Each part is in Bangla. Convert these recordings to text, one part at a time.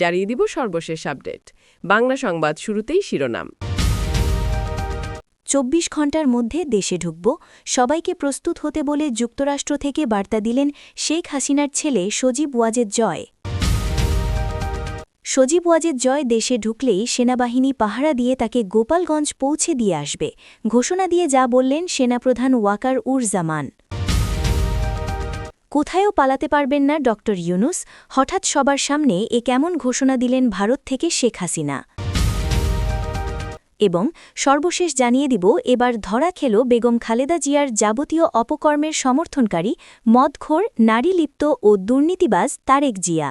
জানিয়ে দিব সর্বশেষ আপডেট। বাংলা সংবাদ শুরুতেই শিরোনাম। চব্বিশ ঘণ্টার মধ্যে দেশে ঢুকব। সবাইকে প্রস্তুত হতে বলে যুক্তরাষ্ট্র থেকে বার্তা দিলেন শেখ হাসিনার ছেলে সজীব ওয়াজেদ জয়। সজীব ওয়াজেদ জয় দেশে ঢুকলেই সেনাবাহিনী পাহারা দিয়ে তাকে গোপালগঞ্জ পৌঁছে দিয়ে আসবে। ঘোষণা দিয়ে যা বললেন সেনাপ্রধান ওয়াকার উর জামান কোথায়ও পালাতে পারবেন না ড ইউনুস। হঠাৎ সবার সামনে এ কেমন ঘোষণা দিলেন ভারত থেকে শেখ হাসিনা। এবং সর্বশেষ জানিয়ে দিব, এবার ধরা খেল বেগম খালেদা জিয়ার যাবতীয় অপকর্মের সমর্থনকারী মদখোর, নারীলিপ্ত ও দুর্নীতিবাজ তারেক জিয়া।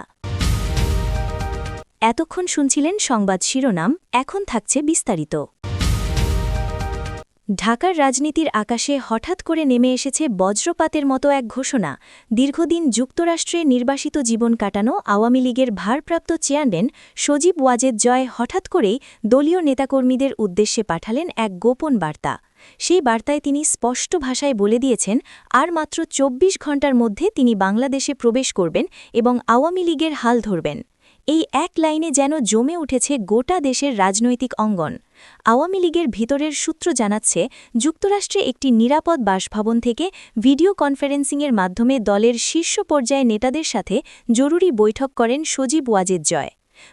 এতক্ষণ শুনছিলেন সংবাদ শিরোনাম, এখন থাকছে বিস্তারিত। ঢাকার রাজনীতির আকাশে হঠাৎ করে নেমে এসেছে বজ্রপাতের মতো এক ঘোষণা। দীর্ঘদিন যুক্তরাষ্ট্রে নির্বাসিত জীবন কাটানো আওয়ামী লীগের ভারপ্রাপ্ত চেয়ারম্যান সজীব ওয়াজেদ জয় হঠাৎ করেই দলীয় নেতাকর্মীদের উদ্দেশ্যে পাঠালেন এক গোপন বার্তা। সেই বার্তায় তিনি স্পষ্ট ভাষায় বলে দিয়েছেন, আর মাত্র ২৪ ঘণ্টার মধ্যে তিনি বাংলাদেশে প্রবেশ করবেন এবং আওয়ামী লীগের হাল ধরবেন। এই এক লাইনে যেন জমে উঠেছে গোটা দেশের রাজনৈতিক অঙ্গন। আওয়ামী লীগের ভিতরের সূত্র জানাচ্ছে, যুক্তরাষ্ট্রে একটি নিরাপদ বাসভবন থেকে ভিডিও কনফারেন্সিংয়ের মাধ্যমে দলের শীর্ষ পর্যায়ে নেতাদের সাথে জরুরি বৈঠক করেন সজীব ওয়াজেদ জয়।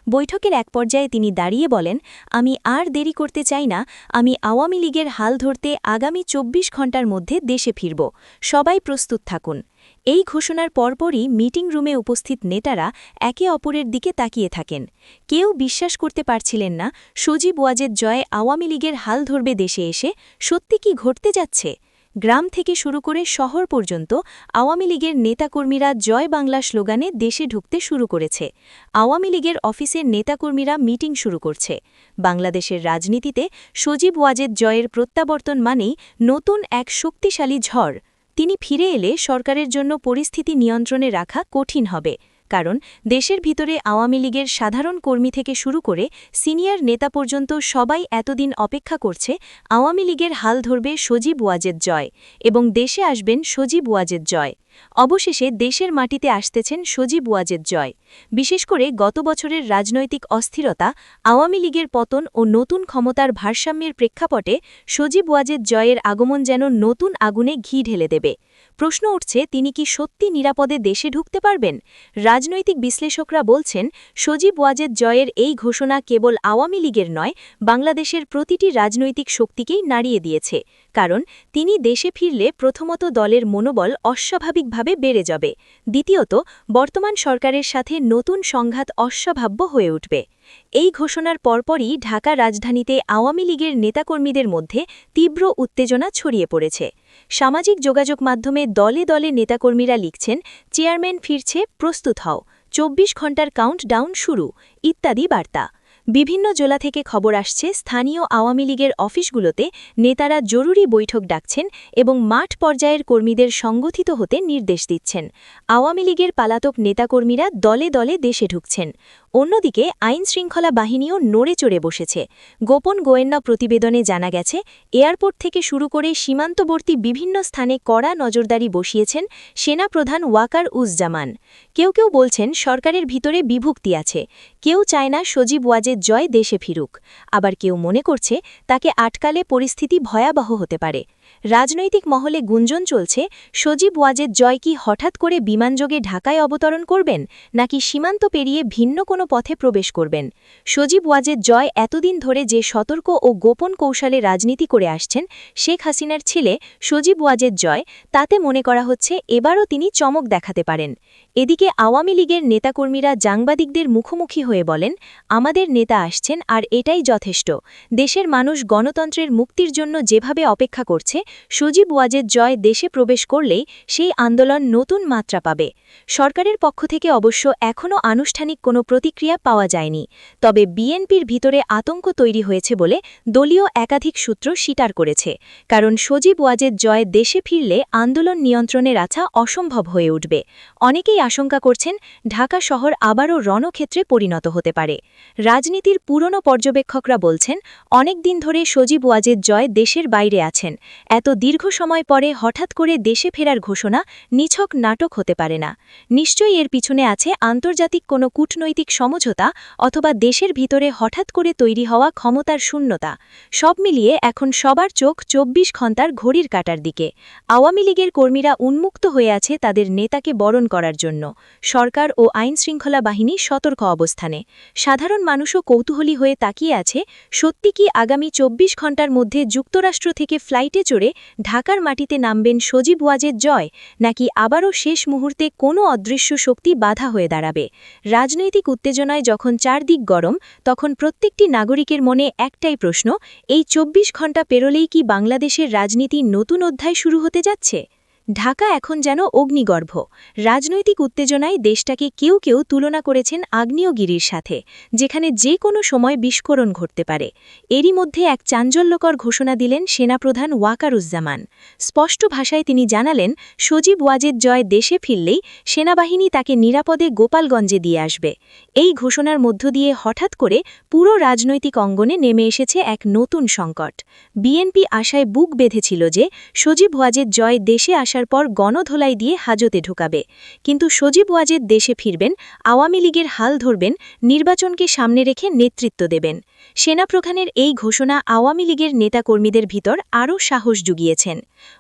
বৈঠকের এক পর্যায়ে তিনি দাঁড়িয়ে বলেন, আমি আর দেরি করতে চাই না, আমি আওয়ামী লীগের হাল ধরতে আগামী ২৪ ঘণ্টার মধ্যে দেশে ফিরব। সবাই প্রস্তুত থাকুন। এই ঘোষণার পরপরই মিটিং রুমে উপস্থিত নেতারা একে অপরের দিকে তাকিয়ে থাকেন। কেউ বিশ্বাস করতে পারছিলেন না, সজীব ওয়াজেদ জয়ে আওয়ামী লীগের হাল ধরবে দেশে এসে, সত্যি কি ঘটতে যাচ্ছে? গ্রাম থেকে শুরু করে শহর পর্যন্ত আওয়ামী লীগের নেতাকর্মীরা জয় বাংলা স্লোগানে দেশে ঢুকতে শুরু করেছে। আওয়ামী লীগের অফিসের নেতাকর্মীরা মিটিং শুরু করছে। বাংলাদেশের রাজনীতিতে সজীব ওয়াজেদ জয়ের প্রত্যাবর্তন মানেই নতুন এক শক্তিশালী ঝড়। তিনি ফিরে এলে সরকারের জন্য পরিস্থিতি নিয়ন্ত্রণে রাখা কঠিন হবে। কারণ দেশের ভিতরে আওয়ামী লীগের সাধারণ কর্মী থেকে শুরু করে সিনিয়র নেতা পর্যন্ত সবাই এতদিন অপেক্ষা করছে আওয়ামী লীগের হাল ধরবে সজীব ওয়াজেদ জয় এবং দেশে আসবেন সজীব ওয়াজেদ জয়। অবশেষে দেশের মাটিতে আসতেছেন সজীব ওয়াজেদ জয়। বিশেষ করে গত বছরের রাজনৈতিক অস্থিরতা, আওয়ামী লীগের পতন ও নতুন ক্ষমতার ভারসাম্যের প্রেক্ষাপটে সজীব ওয়াজেদ জয়ের আগমন যেন নতুন আগুনে ঘি ঢেলে দেবে। প্রশ্ন উঠছে, তিনি কি সত্যি নিরাপদে দেশে ঢুকতে পারবেন? রাজনৈতিক বিশ্লেষকরা বলছেন, সজীব ওয়াজেদ জয়ের এই ঘোষণা কেবল আওয়ামী লীগের নয়, বাংলাদেশের প্রতিটি রাজনৈতিক শক্তিকেই নাড়িয়ে দিয়েছে। কারণ, তিনি দেশে ফিরলে প্রথমত দলের মনোবল অস্বাভাবিকভাবে বেড়ে যাবে। দ্বিতীয়ত, বর্তমান সরকারের সাথে নতুন সংঘাত অস্বাভাব্য হয়ে উঠবে। এই ঘোষণার পরপরই ঢাকা রাজধানীতে আওয়ামী লীগের নেতাকর্মীদের মধ্যে তীব্র উত্তেজনা ছড়িয়ে পড়েছে। সামাজিক যোগাযোগ মাধ্যমে দলে দলে নেতাকর্মীরা লিখছেন, চেয়ারম্যান ফিরছে, প্রস্তুত হও। চব্বিশ ঘণ্টার কাউন্ট ডাউন শুরু। ইত্যাদি বার্তা। বিভিন্ন জেলা থেকে খবর আসছে, স্থানীয় আওয়ামী লীগের অফিসগুলোতে নেতারা জরুরি বৈঠক ডাকছেন এবং মাঠ পর্যায়ের কর্মীদের সংগঠিত হতে নির্দেশ দিচ্ছেন। আওয়ামী লীগের পালাতক নেতাকর্মীরা দলে দলে দেশে ঢুকছেন। অন্যদিকে আইন শৃঙ্খলা বাহিনীও নড়ে চড়ে বসেছে। গোপন গোয়েন্দা প্রতিবেদনে জানা গেছে, এয়ারপোর্ট থেকে শুরু করে সীমান্তবর্তী বিভিন্ন স্থানে কড়া নজরদারি বসিয়েছেন সেনাপ্রধান ওয়াকার উজ্জামান কেউ কেউ বলছেন, সরকারের ভিতরে বিভক্তি আছে। কেউ চায় না সজীব ওয়াজেদ জয় দেশে ফিরুক। আবার কেউ মনে করছে তাকে আটকালে পরিস্থিতি ভয়াবহ হতে পারে। রাজনৈতিক মহলে গুঞ্জন চলছে, সজীব ওয়াজেদ জয় কি হঠাৎ করে বিমানযোগে ঢাকায় অবতরণ করবেন, নাকি সীমান্ত পেরিয়ে ভিন্ন কোনো পথে প্রবেশ করবেন? সজীব ওয়াজেদ জয় এতদিন ধরে যে সতর্ক ও গোপন কৌশলে রাজনীতি করে আসছেন শেখ হাসিনার ছেলে সজীব ওয়াজেদ জয়, তাতে মনে করা হচ্ছে এবারও তিনি চমক দেখাতে পারেন। এদিকে আওয়ামী লীগের নেতাকর্মীরা সাংবাদিকদের মুখোমুখি হয়ে বলেন, আমাদের নেতা আসছেন আর এটাই যথেষ্ট। দেশের মানুষ গণতন্ত্রের মুক্তির জন্য যেভাবে অপেক্ষা করছে সজীব ওয়াজেদ জয় দেশে প্রবেশ করলেই সেই আন্দোলন নতুন মাত্রা পাবে। সরকারের পক্ষ থেকে অবশ্য এখনও আনুষ্ঠানিক কোনো প্রতিক্রিয়া পাওয়া যায়নি। তবে বিএনপির ভিতরে আতঙ্ক তৈরি হয়েছে বলে দলীয় একাধিক সূত্র স্বীকার করেছে। কারণ সজীব ওয়াজেদ জয় দেশে ফিরলে আন্দোলন নিয়ন্ত্রণে রাখা অসম্ভব হয়ে উঠবে। অনেকেই আশঙ্কা করছেন, ঢাকা শহর আবারও রণক্ষেত্রে পরিণত হতে পারে। রাজনীতির পুরনো পর্যবেক্ষকরা বলছেন, অনেক দিন ধরে সজীব ওয়াজেদ জয় দেশের বাইরে আছেন। এত দীর্ঘ সময় পরে হঠাৎ করে দেশে ফেরার ঘোষণা নিছক নাটক হতে পারে না। নিশ্চয়ই এর পিছনে আছে আন্তর্জাতিক কোনো কূটনৈতিক সমঝোতা অথবা দেশের ভিতরে হঠাৎ করে তৈরি হওয়া ক্ষমতার শূন্যতা। সব মিলিয়ে এখন সবার চোখ চব্বিশ ঘণ্টার ঘড়ির কাটার দিকে। আওয়ামী লীগের কর্মীরা উন্মুক্ত হয়ে আছে তাদের নেতাকে বরণ করার জন্য। সরকার ও আইনশৃঙ্খলা বাহিনী সতর্ক অবস্থানে। সাধারণ মানুষও কৌতূহলী হয়ে তাকিয়ে আছে, সত্যি কি আগামী চব্বিশ ঘণ্টার মধ্যে যুক্তরাষ্ট্র থেকে ফ্লাইটে চড়ে ঢাকার মাটিতে নামবেন সজীব ওয়াজের জয়, নাকি আবারও শেষ মুহূর্তে কোনো অদৃশ্য শক্তি বাধা হয়ে দাঁড়াবে? রাজনৈতিক উত্তেজনায় যখন চারদিক গরম, তখন প্রত্যেকটি নাগরিকের মনে একটাই প্রশ্ন, এই চব্বিশ ঘণ্টা পেরোলেই কি বাংলাদেশের রাজনীতি নতুন অধ্যায় শুরু হতে যাচ্ছে? ঢাকা এখন যেন অগ্নিগর্ভ। রাজনৈতিক উত্তেজনায় দেশটাকে কেউ কেউ তুলনা করেছেন আগ্নেয়গিরির সাথে, যেখানে যে কোনো সময় বিস্ফোরণ ঘটতে পারে। এরই মধ্যে এক চাঞ্চল্যকর ঘোষণা দিলেন সেনাপ্রধান ওয়াকারুজ্জামান। স্পষ্ট ভাষায় তিনি জানালেন, সজীব ওয়াজেদ জয় দেশে ফিরলেই সেনাবাহিনী তাকে নিরাপদে গোপালগঞ্জে দিয়ে আসবে। এই ঘোষণার মধ্য দিয়ে হঠাৎ করে পুরো রাজনৈতিক অঙ্গনে নেমে এসেছে এক নতুন সংকট। বিএনপি আশায় বুক বেঁধেছিল যে সজীব ওয়াজেদ জয় দেশে আসার পর গণধোলাই দিয়ে হাজতে ঢুকাবে। কিন্তু সজীব ওয়াজেদ দেশে ফিরবেন, আওয়ামী লীগের হাল ধরবেন, নির্বাচনকে সামনে রেখে নেতৃত্ব দেবেন। সেনাপ্রধানের এই ঘোষণা আওয়ামী লীগের নেতাকর্মীদের ভিতর আরও সাহস জুগিয়েছেন।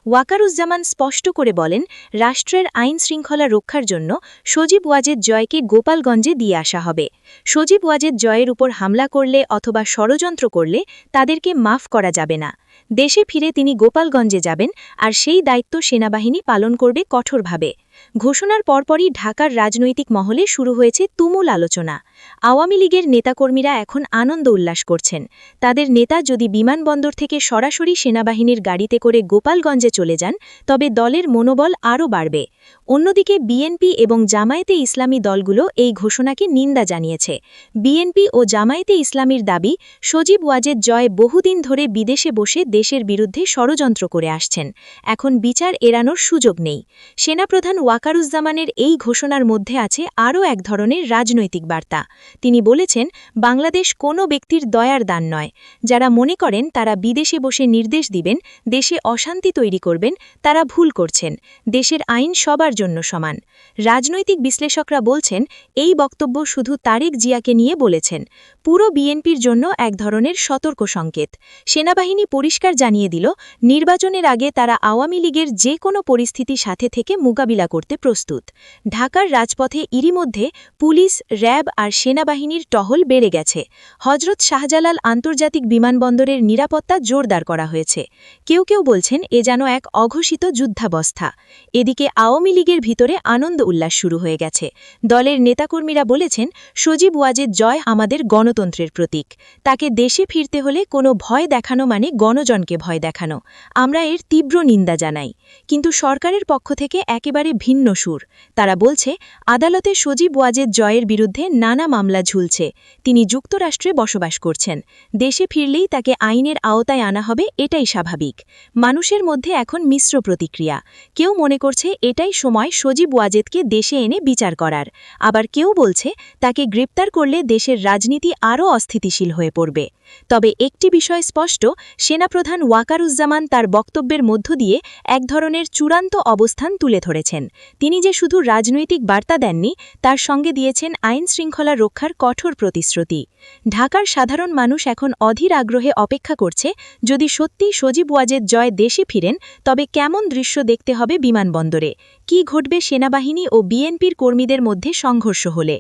ওয়াকারুজ্জামান স্পষ্ট করে বলেন, রাষ্ট্রের আইন শৃঙ্খলা রক্ষার জন্য সজীব ওয়াজেদ জয়কে গোপালগঞ্জে দিয়ে আসা হবে। সজীব ওয়াজেদ জয়ের উপর হামলা করলে অথবা ষড়যন্ত্র করলে তাদেরকে মাফ করা যাবে না। দেশে ফিরে তিনি গোপালগঞ্জে যাবেন আর সেই দায়িত্ব সেনাবাহিনী পালন করবে কঠোরভাবে। ঘোষণার পরপরই ঢাকার রাজনৈতিক মহলে শুরু হয়েছে তুমুল আলোচনা। আওয়ামী লীগের নেতাকর্মীরা এখন আনন্দ উল্লাস করছেন। তাদের নেতা যদি বিমানবন্দর থেকে সরাসরি সেনাবাহিনীর গাড়িতে করে গোপালগঞ্জে চলে যান, তবে দলের মনোবল আরও বাড়বে। অন্যদিকে বিএনপি এবং জামায়াতে ইসলামী দলগুলো এই ঘোষণাকে নিন্দা জানিয়েছে। বিএনপি ও জামায়াতে ইসলামীর দাবি, সজীব ওয়াজেদ জয় বহুদিন ধরে বিদেশে বসে দেশের বিরুদ্ধে ষড়যন্ত্র করে আসছেন। এখন বিচার এড়ানোর সুযোগ নেই। সেনাপ্রধান ওয়াকারুজ্জামানের এই ঘোষণার মধ্যে আছে আরও এক ধরনের রাজনৈতিক বার্তা। তিনি বলেছেন, বাংলাদেশ কোনো ব্যক্তির দয়ার দান নয়। যারা মনে করেন তারা বিদেশে বসে নির্দেশ দিবেন, দেশে অশান্তি তৈরি করবেন, তারা ভুল করছেন। দেশের আইন সবার জন্য সমান। রাজনৈতিক বিশ্লেষকরা বলছেন, এই বক্তব্য শুধু তারেক জিয়াকে নিয়ে বলেছেন। পুরো বিএনপির জন্য এক ধরনের সতর্ক সংকেত। সেনাবাহিনী পরিষ্কার জানিয়ে দিল, নির্বাচনের আগে তারা আওয়ামী লীগের যে কোনো পরিস্থিতি সাথে থেকে মোকাবিলা করতে প্রস্তুত। ঢাকার রাজপথে ইরি মধ্যে পুলিশ, র্যাব আর সেনাবাহিনীর টহল বেড়ে গেছে। হজরত শাহজালাল আন্তর্জাতিক বিমানবন্দরের নিরাপত্তা জোরদার করা হয়েছে। কেউ কেউ বলছেন এ যেন এক অঘোষিত যুদ্ধাবস্থা। এদিকে আওয়ামী লীগের ভিতরে আনন্দ উল্লাস শুরু হয়ে গেছে। দলের নেতাকর্মীরা বলেছেন, সজীব ওয়াজেদ জয় আমাদের গণতন্ত্রের প্রতীক। তাকে দেশে ফিরতে হলে কোনো ভয় দেখানো মানে গণজনকে ভয় দেখানো। আমরা এর তীব্র নিন্দা জানাই। কিন্তু সরকারের পক্ষ থেকে একেবারে ভিন্ন সুর। তারা বলছে, আদালতে সজীব ওয়াজেদ জয়ের বিরুদ্ধে নানা মামলা ঝুলছে। তিনি যুক্তরাষ্ট্রে বসবাস করছেন। দেশে ফিরলেই তাকে আইনের আওতায় আনা হবে, এটাই স্বাভাবিক। মানুষের মধ্যে এখন মিশ্র প্রতিক্রিয়া। কেউ মনে করছে, এটাই সময় সজীব ওয়াজেদকে দেশে এনে বিচার করার। আবার কেউ বলছে, তাকে গ্রেপ্তার করলে দেশের রাজনীতি আরও অস্থিতিশীল হয়ে পড়বে। তবে একটি বিষয় স্পষ্ট, সেনাপ্রধান ওয়াকারুজ্জামান তার বক্তব্যের মধ্য দিয়ে এক ধরনের চূড়ান্ত অবস্থান তুলে ধরেছেন। তিনি যে শুধু রাজনৈতিক বার্তা দেননি, তার সঙ্গে দিয়েছেন আইন শৃঙ্খলা রক্ষার কঠোর প্রতিশ্রুতি। ঢাকার সাধারণ মানুষ এখন অধীর আগ্রহে অপেক্ষা করছে, যদি সত্যি সজীব ওয়াজেদ জয় দেশে ফিরেন, তবে কেমন দৃশ্য দেখতে হবে বিমানবন্দরে? কি ঘটবে সেনাবাহিনী ও বিএনপির কর্মীদের মধ্যে সংঘর্ষ হলে?